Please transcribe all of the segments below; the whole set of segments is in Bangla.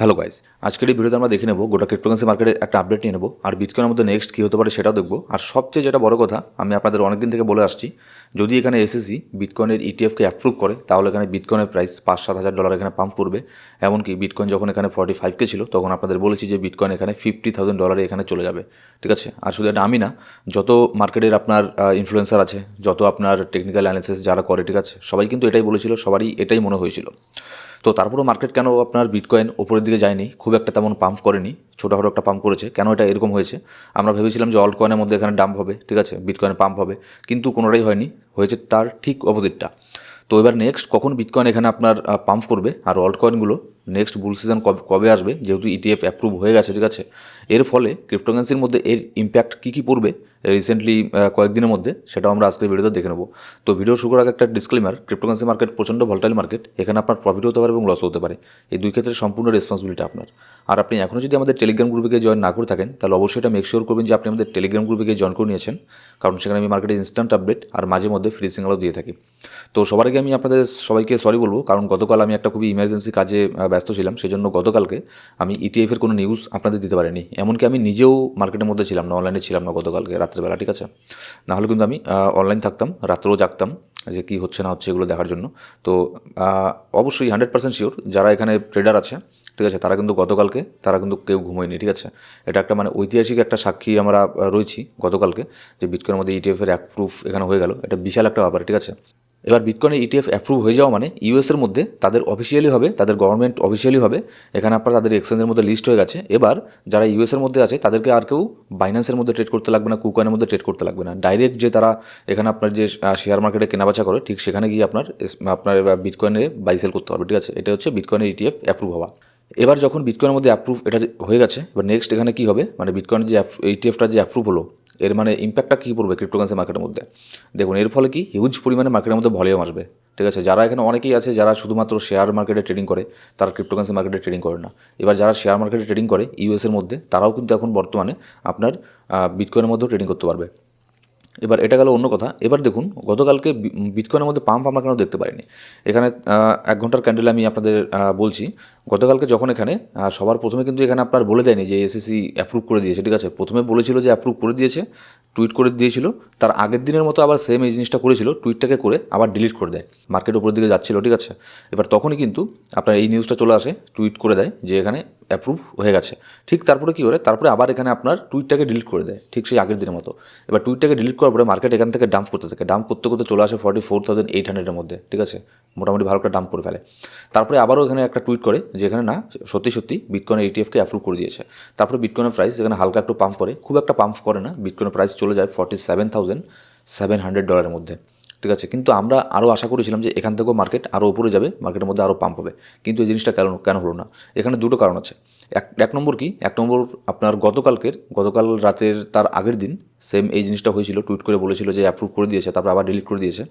হ্যালো গাইস আজকের এই ভিডিওতে আমরা দেখে নেব গোটা ক্রিপ্টোকারেন্সি মার্কেটের একটা আপডেট নিয়ে নেব। আর বিটকয়েনের মধ্যে নেক্সট কী হতে পারে সেটাও দেখব। আর সবচেয়ে যেটা বড় কথা, আমি আপনাদের অনেকদিন থেকে বলে আসছি, যদি এখানে এসএসসি বিটকয়েনের ইটিএফকে অ্যাপ্রুভ করে, তাহলে এখানে বিটকয়েনের প্রাইস পাঁচ সাত হাজার ডলার এখানে পাম্প করবে। এমনকি বিটকয়েন যখন এখানে ফর্টি ফাইভকে ছিল, তখন আপনাদের বলেছি যে বিটকয়েন এখানে ফিফটি থাউজেন্ড ডলারে এখানে চলে যাবে। ঠিক আছে? আর শুধু এটা আমি না, যত মার্কেটের আপনার ইনফ্লুয়েন্সার আছে, যত আপনার টেকনিক্যাল অ্যানালিসিস যারা করে, ঠিক আছে? সবাই কিন্তু এটাই বলেছিল, সবারই এটাই মনে হয়েছিল। তো তারপরও মার্কেট কেন আপনার বিটকয়েন ওপরের দিকে যায়নি? খুব একটা তেমন পাম্প করেনি। ছোটোখাটো একটা পাম্প করেছে। কেন এটা এরকম হয়েছে? আমরা ভেবেছিলাম যে অল্ট কয়েনের মধ্যে এখানে ডাম্প হবে, ঠিক আছে? বিটকয়েনে পাম্প হবে। কিন্তু কোনোটাই হয়নি। হয়েছে তার ঠিক অপোজিটটা তো এবার নেক্সট কখন বিটকয়েন এখানে আপনার পাম্প করবে? আর অল্ট কয়েনগুলো নেক্সট বুল সিজন কবে কবে আসবে? যেহেতু ইটিএফ অ্যাপ্রুভ হয়ে গেছে, ঠিক আছে? এর ফলে ক্রিপ্টোকারেন্সির মধ্যে এর ইম্প্যাক্ট কী কী পড়বে রিসেন্টলি কয়েকদিনের মধ্যে, সেটাও আমরা আজকের ভিডিওতে দেখে নেব। তো ভিডিও শুরু করার একটা ডিসক্লেমার ক্রিপ্টোকারেন্সি মার্কেট প্রচণ্ড ভলটাইল মার্কেট এখানে আপনার প্রফিট হতে পারে এবং লস হতে পারে। এই দুই ক্ষেত্রে সম্পূর্ণ রেসপন্সিবিলিটি আপনার। আর আপনি এখনও যদি আমাদের টেলিগ্রাম গ্রুপে জয়েন না করে থাকেন, তাহলে অবশ্যই এটা মেক শিওর করবেন যে আপনি আমাদের টেলিগ্রাম গ্রুপে গিয়ে জয়েন করে নিয়েছেন, কারণ সেখানে আমি মার্কেটে ইনস্ট্যান্ট আপডেট আর মাঝে মধ্যে ফ্রি সিঙ্গেলও দিয়ে থাকি। তো সবার আগে আমি আপনাদের সবাইকে সরি বলব, কারণ গতকাল আমি একটা খুবই ইমার্জেন্সি কাজে ব্যস্ত ছিলাম সেই জন্য গতকালকে আমি ইটিএফের কোনো নিউজ আপনাদের দিতে পারিনি। এমনকি আমি নিজেও মার্কেটের মধ্যে ছিলাম না অনলাইনে ছিলাম না গতকালকে রাত্রেবেলা ঠিক আছে? নাহলে কিন্তু আমি অনলাইন থাকতাম, রাত্রেও জাগতাম যে কী হচ্ছে, না হচ্ছে, এগুলো দেখার জন্য। তো অবশ্যই হান্ড্রেড পার্সেন্ট শিওর যারা এখানে ট্রেডার আছে, ঠিক আছে, তারা কিন্তু গতকালকে, তারা কিন্তু কেউ ঘুমোয়নি, ঠিক আছে? এটা একটা মানে ঐতিহাসিক একটা সাক্ষী আমরা রয়েছি গতকালকে, যে বিটকয়ের মধ্যে ইটিএফের অ্যাপ্রুভ এখানে হয়ে গেল। এটা বিশাল একটা ব্যাপার, ঠিক আছে? এবার বিটকয়েনের ইটিএফ অ্যাপ্রুভ হয়ে যাওয়া মানে ইউএসের মধ্যে তাদের অফিসিয়ালি হবে, তাদের গভর্নমেন্ট অফিসিয়ালি হবে। এখানে আপনার তাদের এক্সচেঞ্জের মধ্যে লিস্ট হয়ে গেছে। এবার যারা ইউএসের মধ্যে আছে, তাদেরকে আর কেউ বাইন্যান্সের মধ্যে ট্রেড করতে লাগবে না কুকয়েনের মধ্যে ট্রেড করতে লাগবে না। ডাইরেক্ট যে তারা এখানে আপনার যে শেয়ার মার্কেটে কেনাবেচা করে, ঠিক সেখানে গিয়ে আপনার আপনার বিটকয়েনে বাইসেল করতে হবে ঠিক আছে? এটা হচ্ছে বিটকয়েনের ইটিএফ অ্যাপ্রুভ হওয়া। এবার যখন বিটকয়েনের মধ্যে অ্যাপ্রুভ এটা হয়ে গেছে, এবার নেক্সট এখানে কী হবে? মানে বিটকয়েনের যে ইটিএফটা যে অ্যাপ্রুভ হলো এর মানে ইম্প্যাক্টটা কী পড়বে ক্রিপ্টোকারেন্সি মার্কেটের মধ্যে? দেখুন, এর ফলে কি? হিউজ পরিমাণে মার্কেটের মধ্যে ভলিউম আসবে। ঠিক আছে? যারা এখানে অনেকেই আছে যারা শুধুমাত্র শেয়ার মার্কেটে ট্রেডিং করে, তারা ক্রিপ্টোকারেন্সি মার্কেটে ট্রেডিং করে না। এবার যারা শেয়ার মার্কেটে ট্রেডিং করে ইউএসের মধ্যে, তারাও কিন্তু এখন বর্তমানে আপনার বিটকয়েনের মধ্যেও ট্রেডিং করতে পারবে। এবার এটা গেল অন্য কথা। এবার দেখুন, গতকালকে বিটকয়েনের মধ্যে পাম্প আমরা কেন দেখতে পারিনি? এখানে এক ঘণ্টার ক্যান্ডেল আমি আপনাদের বলছি। গতকালকে যখন এখানে সবার প্রথমে কিন্তু এখানে আপনার বলে দেয়নি যে এসএসসি অ্যাপ্রুভ করে দিয়েছে, ঠিক আছে? প্রথমে বলেছিল যে অ্যাপ্রুভ করে দিয়েছে টুইট করে দিয়েছিল, তার আগের দিনের মতো আবার সেম এই জিনিসটা করেছিল টুইটটাকে করে আবার ডিলিট করে দেয় মার্কেট উপরের দিকে যাচ্ছিল, ঠিক আছে? এবার তখনই কিন্তু আপনার এই নিউজটা চলে আসে টুইট করে দেয় যে এখানে অ্যাপ্রুভ হয়ে গেছে। ঠিক তারপরে কী করে? তারপরে আবার এখানে আপনার টুইটটাকে ডিলিট করে দেয়, ঠিক সেই আগের দিনের মতো। এবার টুইটটাকে ডিলিট করার পরে মার্কেট এখান থেকে ডাম্প করতে থাকে। ডাম্প করতে করতে চলে আসে ফর্টি ফোর থাউজেন্ড এইট হান্ড্রেডের মধ্যে, ঠিক আছে? মোটামুটি ভালো একটা ডাম্প করে ফেলে। তারপরে আবারও এখানে একটা টুইট করে যে এখানে না, সত্যি সত্যি বিটকয়েন ইটিএফকে অ্যাপ্রুভ করে দিয়েছে। তারপরে বিটকয়েনের প্রাইস যেখানে হালকা একটু পাম্প করে, খুব একটা পাম্প করে না বিটকয়েনের প্রাইস চলে যায় forty seven thousand seven hundred ডলারের মধ্যে। ঠিক আছে, কিন্তু আমরা আরও আশা করেছিলাম যে এখান থেকেও মার্কেট আরও উপরে যাবে মার্কেটের মধ্যে আরও পাম্প হবে। কিন্তু এই জিনিসটা কেন কেন হলো না? এখানে দুটো কারণ আছে। এক এক নম্বর কি? এক নম্বর আপনার গতকালকের, গতকাল রাতের তার আগের দিন সেম এই জিনিসটা হয়েছিল, টুইট করে বলেছিল যে অ্যাপ্রুভ করে দিয়েছে, তারপর আবার ডিলিট করে দিয়েছে,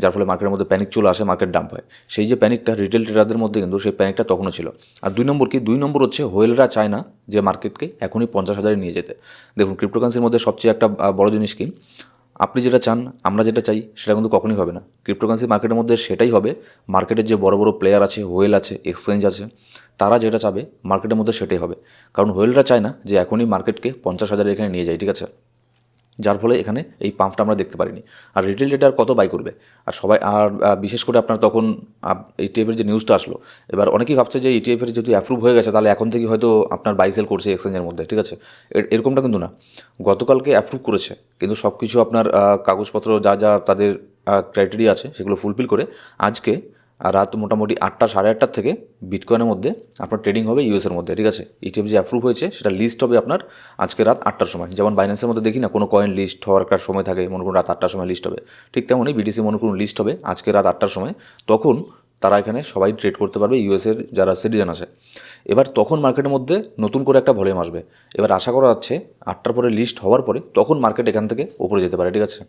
যার ফলে মার্কেটের মধ্যে প্যানিক চলে আসে মার্কেট ডাম্প হয়। সেই যে প্যানিকটা রিটেল ট্রেডারদের মধ্যে কিন্তু সেই প্যানিকটা তখনও ছিল। আর দুই নম্বর কি? দুই নম্বর হচ্ছে হোয়েলরা চায় না যে মার্কেটকে এখনই পঞ্চাশ হাজারে নিয়ে যেতে। দেখুন ক্রিপ্টোকারেন্সির মধ্যে সবচেয়ে একটা বড় জিনিস কি? আপনি যেটা চান, আমরা যেটা চাই, সেটা কিন্তু কখনোই হবে না। ক্রিপ্টোকারেন্সি মার্কেটের মধ্যে সেটাই হবে। মার্কেটের যে বড় বড় প্লেয়ার আছে হোয়েল আছে এক্সচেঞ্জ আছে, তারা যেটা চাবে মার্কেটের মধ্যে সেটাই হবে। কারণ হোয়েলরা চায় না যে এখনই মার্কেটকে পঞ্চাশ হাজারের এখানে নিয়ে যায়, ঠিক আছে? যার ফলে এখানে এই পাম্পটা আমরা দেখতে পারিনি। আর রিটেল ডেটার কত বাই করবে? আর সবাই, আর বিশেষ করে আপনার তখন ইটিএফের যে নিউজটা আসলো, এবার অনেকেই ভাবছে যে ইটিএফের যেহেতু অ্যাপ্রুভ হয়ে গেছে, তাহলে এখন থেকে হয়তো আপনার বাইসেল করছে এক্সচেঞ্জের মধ্যে, ঠিক আছে? এর- এরকমটা কিন্তু না। গতকালকে অ্যাপ্রুভ করেছে, কিন্তু সব কিছু আপনার কাগজপত্র যা যা তাদের ক্রাইটেরিয়া আছে, সেগুলো ফুলফিল করে আজকে আর রাত মোটামুটি আটটা, সাড়ে আটটার থেকে বিটকয়েনের মধ্যে আপনার ট্রেডিং হবে ইউএসের মধ্যে, ঠিক আছে? ইটিএফ যে অ্যাপ্রুভ হয়েছে, সেটা লিস্ট হবে আপনার আজকে রাত আটটার সময়। যেমন বাইন্যান্সের মধ্যে দেখি না, কোনো কয়েন লিস্ট হওয়ার কার সময় থাকে, মনে করুন রাত আটটার সময় লিস্ট হবে। ঠিক তেমনই বিটিসি মনে করুন লিস্ট হবে আজকে রাত আটটার সময়। তখন তারা এখানে সবাই ট্রেড করতে পারবে ইউএসের যারা সিটিজেন আছে। এবার তখন মার্কেটের মধ্যে নতুন করে একটা ভলিউম আসবে। এবার আশা করা যাচ্ছে, আটটার পরে লিস্ট হওয়ার পরে তখন মার্কেট এখান থেকে উপরে যেতে পারে, ঠিক আছে?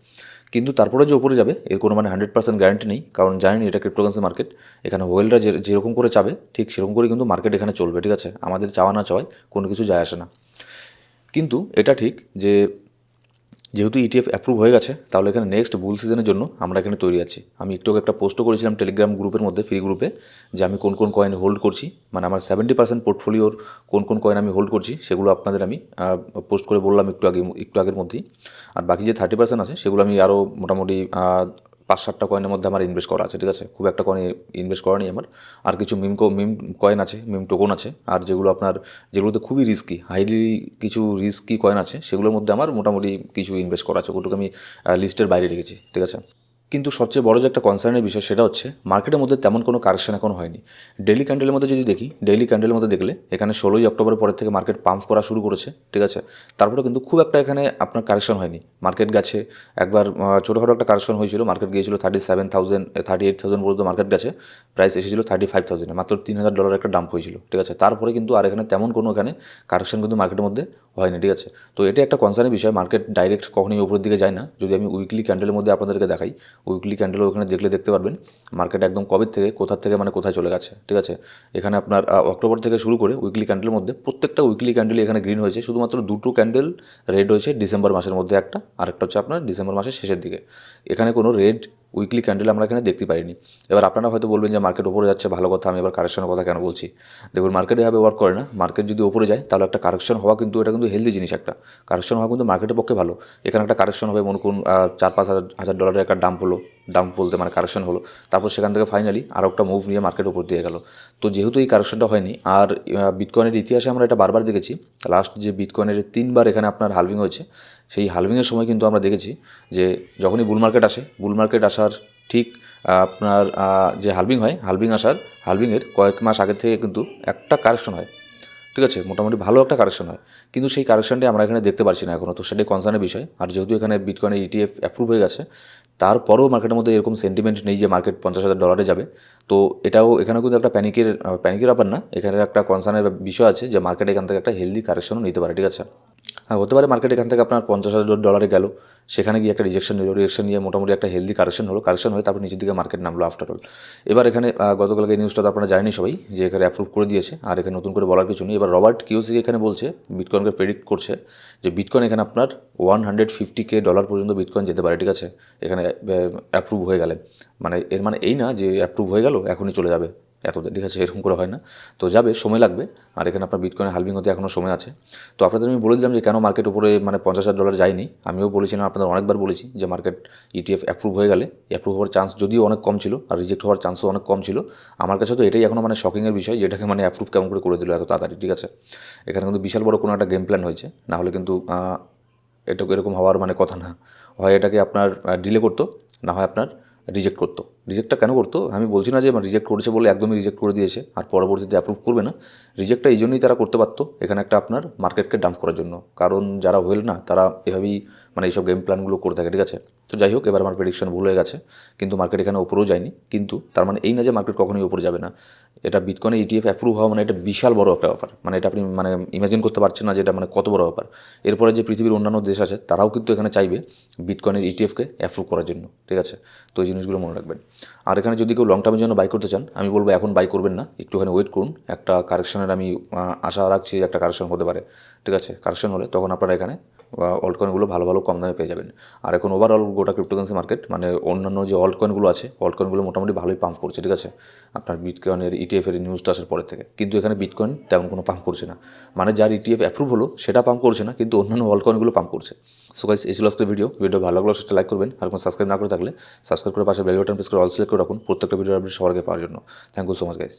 কিন্তু তারপরে যে উপরে যাবে, এর কোনো মানে হান্ড্রেড পার্সেন্ট গ্যারান্টি নেই, কারণ জানেন এটা ক্রিপ্টোকারেন্সি মার্কেট এখানে হোয়েলরা যে, যেরকম করে চাবে, ঠিক সেরকম করে কিন্তু মার্কেট এখানে চলবে, ঠিক আছে? আমাদের চাওয়া না চাওয়ায় কোনো কিছু যায় আসে না। কিন্তু এটা ঠিক যে যেহেতু E ইটিএফ অ্যাপ্রুভ হয়ে গেছে, তাহলে এখানে নেক্সট বুল সিজনের জন্য আমরা এখানে তৈরি আছি। আমি একটু একটা পোস্টও করেছিলাম টেলিগ্রাম গ্রুপের মধ্যে ফ্রি গ্রুপে যে আমি কোন কোন কয়েন হোল্ড করছি মানে আমার সেভেন্টি পার্সেন্ট পোর্টফোলিওর কোন কোন কয়েন আমি হোল্ড করছি, সেগুলো আপনাদের আমি পোস্ট করে বললাম একটু আগে, একটু আগের মধ্যেই। আর বাকি যে থার্টি পার্সেন্ট আছে, সেগুলো আমি আরও মোটামুটি পাঁচ সাতটা কয়েনের মধ্যে আমার ইনভেস্ট করা আছে, ঠিক আছে? খুব একটা কয়েন ইনভেস্ট করা নেই আমার। আর কিছু মিম মিম কয়েন আছে মিম টোকন আছে। আর যেগুলো আপনার, যেগুলোতে খুবই রিস্কি হাইলি কিছু রিস্কি কয়েন আছে, সেগুলোর মধ্যে আমার মোটামুটি কিছু ইনভেস্ট করা আছে। ওগুলোকে আমি লিস্টের বাইরে রেখেছি, ঠিক আছে? কিন্তু সবচেয়ে বড় যে একটা কনসার্নের বিষয় সেটা হচ্ছে মার্কেটের মধ্যে তেমন কোনো কারেকশন এখন হয়নি। ডেইলি ক্যান্ডেলের মধ্যে যদি দেখি ডেইলি ক্যান্ডেলের মধ্যে দেখলে, এখানে ষোলোই অক্টোবরের পরের থেকে মার্কেট পাম্প করা শুরু করেছে, ঠিক আছে? তারপরে কিন্তু খুব একটা এখানে আপনার কারেকশন হয়নি। মার্কেট গেছে, একবার ছোটোখাটো একটা কারেকশন হয়েছিল মার্কেট গিয়েছিল thirty seven thousand thirty eight thousand পর্যন্ত মার্কেট গেছে প্রাইস এসেছিল থার্টি ফাইভ থাউজেন্ডে মাত্র তিন হাজার ডলার একটা ডাম্প হয়েছিল, ঠিক আছে? তারপরে কিন্তু আর এখানে তেমন কোনো এখানে কারেকশন কিন্তু মার্কেটের মধ্যে হয়নি, ঠিক আছে? তো এটা একটা কনসার্নের বিষয় মার্কেট ডাইরেক্ট কখনোই উপরের দিকে যায় না। যদি আমি উইকলি ক্যান্ডেলের মধ্যে আপনাদেরকে দেখাই উইকলি ক্যান্ডেল ওখানে দেখলে দেখতে পারবেন মার্কেট একদম কবে থেকে, কোথা থেকে মানে কোথায় চলে গেছে, ঠিক আছে? এখানে আপনার অক্টোবর থেকে শুরু করে উইকলি ক্যান্ডেলের মধ্যে প্রত্যেকটা উইকলি ক্যান্ডেল এখানে গ্রিন হয়েছে। শুধুমাত্র দুটো ক্যান্ডেল রেড হয়েছে ডিসেম্বর মাসের মধ্যে একটা, আরেকটা হচ্ছে আপনার ডিসেম্বর মাসের শেষের দিকে। এখানে কোনো রেড উইকলি ক্যান্ডেল আমরা এখানে দেখতে পারিনি। এবার আপনারা হয়তো বলবেন যে মার্কেট ওপরে যাচ্ছে, ভালো কথা, আমি এবার কারেকশনের কথা কেন বলছি? দেখুন মার্কেট এভাবে ওয়ার্ক করে না। মার্কেট যদি ওপরে যায়, তাহলে একটা কারেকশন হওয়া কিন্তু, এটা কিন্তু হেলদি জিনিস একটা। কারেকশন হওয়া কিন্তু মার্কেটের পক্ষে ভালো। এখানে একটা কারেকশন হবে, মনে করুন চার পাঁচ হাজার হাজার ডলারের একটা ডাম্প হলো। ডাম্প বলতে মানে কারেকশন হলো। তারপর সেখান থেকে ফাইনালি আরও একটা মুভ নিয়ে মার্কেট উপর দিয়ে গেল। তো যেহেতু এই কারেকশনটা হয়নি, আর বিটকয়েনের ইতিহাসে আমরা এটা বারবার দেখেছি লাস্ট যে বিটকয়েনের তিনবার এখানে আপনার হালভিং হয়েছে, সেই হালভিংয়ের সময় কিন্তু আমরা দেখেছি যে যখনই বুল মার্কেট আসে বুল মার্কেট আসার ঠিক আপনার যে হালভিং হয় হালভিং আসার হালভিংয়ের কয়েক মাস আগে থেকে কিন্তু একটা কারেকশন হয়। ঠিক আছে, মোটামুটি ভালো একটা কারেকশন হয়। কিন্তু সেই কারেকশনটি আমরা এখানে দেখতে পারছি না এখনও তো সেটাই কনসার্নের বিষয়। আর যেহেতু এখানে বিটকয়েনের ইটিএফ অ্যাপ্রুভ হয়ে গেছে, তারপরেও মার্কেটের মধ্যে এরকম সেন্টিমেন্ট নেই যে মার্কেট পঞ্চাশ হাজার ডলারে যাবে। তো এটাও এখানে কিন্তু একটা প্যানিকের প্যানিকের ব্যাপার না। এখানে একটা কনসার্নের বিষয় আছে যে মার্কেট এখান থেকে একটা হেলদি কারেকশনও নিতে পারে, ঠিক আছে? হ্যাঁ হতে পারে মার্কেট এখান থেকে আপনার পঞ্চাশ হাজার ডলারে গেল। সেখানে গিয়ে একটা রিজেকশন নিল রিজেকশন নিয়ে মোটামুটি একটা হেলদি কারেকশন হলো। কারেকশন হয়ে তারপর নিচের দিকে মার্কেট নামলো আফটার অল এবার এখানে গতকালকে নিউজটা তো আপনারা জানেনি সবাই, যে এখানে অ্যাপ্রুভ করে দিয়েছে। আর এখানে নতুন করে বলার কিছু নেই। এবার রবার্ট কিউসি এখানে বলছে বিটকয়েনকে প্রেডিক্ট করছে, যে বিটকয়েন এখানে আপনার one hundred fifty K dollar পর্যন্ত বিটকয়েন যেতে পারে, ঠিক আছে? এখানে অ্যাপ্রুভ হয়ে গেলে। মানে এর মানে এই না যে অ্যাপ্রুভ হয়ে গেল, এখনই চলে যাবে। এত ঠিক আছে, এরকম করে হয় না। তো যাবে, সময় লাগবে। আর এখানে আপনার বিটকয়েন হালভিং হতে এখনও সময় আছে। তো আপনাদের আমি বলে দিলাম যে কেন মার্কেট উপরে মানে পঞ্চাশ হাজার ডলার যায়নি। আমিও বলেছিলাম, আপনাদের অনেকবার বলেছি যে মার্কেট ইটিএফ অ্যাপ্রুভ হয়ে গেলে অ্যাপ্রুভ হওয়ার চান্স যদিও অনেক কম ছিল আর রিজেক্ট হওয়ার চান্সও অনেক কম ছিল। আমার কাছে তো এটাই এখনও মানে শকিংয়ের বিষয়, যেটাকে মানে অ্যাপ্রুভ কেমন করে করে দিল এত তাড়াতাড়ি, ঠিক আছে? এখানে কিন্তু বিশাল বড় কোনো একটা গেম প্ল্যান হয়েছে। না হলে কিন্তু এটা এরকম হওয়ার মানে কথা না। হয় এটাকে আপনার ডিলে করতো, না হয় আপনার রিজেক্ট করতো। রিজেক্টটা কেন করতো? আমি বলছি না যে রিজেক্ট করেছে বলে একদমই রিজেক্ট করে দিয়েছে, আর পরবর্তীতে অ্যাপ্রুভ করবে না। রিজেক্টটা এই জন্যই তারা করতে পারতো, এখানে একটা আপনার মার্কেটকে ডাম্প করার জন্য। কারণ যারা ওয়েল না, তারা এভাবেই মানে এইসব গেম প্ল্যানগুলো করে থাকে, ঠিক আছে? তো যাই হোক, এবার আমার প্রেডিকশন ভুল হয়ে গেছে, কিন্তু মার্কেট এখানে ওপরেও যায়নি। কিন্তু তার মানে এই না যে মার্কেট কখনোই উপরে যাবে না। এটা বিটকয়েনে ইটিএফ অ্যাপ্রুভ হওয়া মানে এটা বিশাল বড় একটা ব্যাপার। মানে এটা আপনি মানে ইমাজিন করতে পারছেন না যে এটা মানে কত বড় ব্যাপার। এরপরে যে পৃথিবীর অন্যান্য দেশ আছে, তারাও কিন্তু এখানে চাইবে বিটকয়েনের ইটিএফকে অ্যাপ্রুভ করার জন্য, ঠিক আছে? তো এই জিনিসগুলো মনে রাখবেন। আর এখানে যদি কেউ লং টার্মের জন্য বাই করতে চান, আমি বলব এখন বাই করবেন না, একটুখানি ওয়েট করুন। একটা কারেকশনের আমি আশা রাখছি একটা কারেকশন হতে পারে। ঠিক আছে? কারেকশন হলে তখন আপনারা এখানে অল্ট কয়েনগুলো ভালো ভালো কম দামে পেয়ে যাবেন। আর এখন ওভারঅল গোটা ক্রিপ্টোকারেন্সি মার্কেট মানে অন্যান্য যে অল্ট কয়েনগুলো আছে অল্ট কয়েনগুলো মোটামুটি ভালোই পাম্প করছে, ঠিক আছে? আপনার বিটকয়েনের ইটিএফের নিউজটা আসার পরের থেকে। কিন্তু এখানে বিটকয়েন তেমন কোনো পাম্প করছে না। মানে যার ইটিএফ অ্যাপ্রুভ হলো, সেটা পাম্প করছে না, কিন্তু অন্যান্য অল্ট কয়েনগুলো পাম্প করছে। সো গাইস এই ছিল আজকের ভিডিও ভিডিও ভালো লাগলে সেটা লাইক করবেন। আর কোনো সাবস্ক্রাইব না করে থাকলে সাবস্ক্রাইব করে পাশে বেল বাটন প্রেস করে অল সিলেক্ট করে রাখুন। প্রত্যেকটা ভিডিও আপডেট সবার আগে পাওয়ার জন্য। Thank you so much guys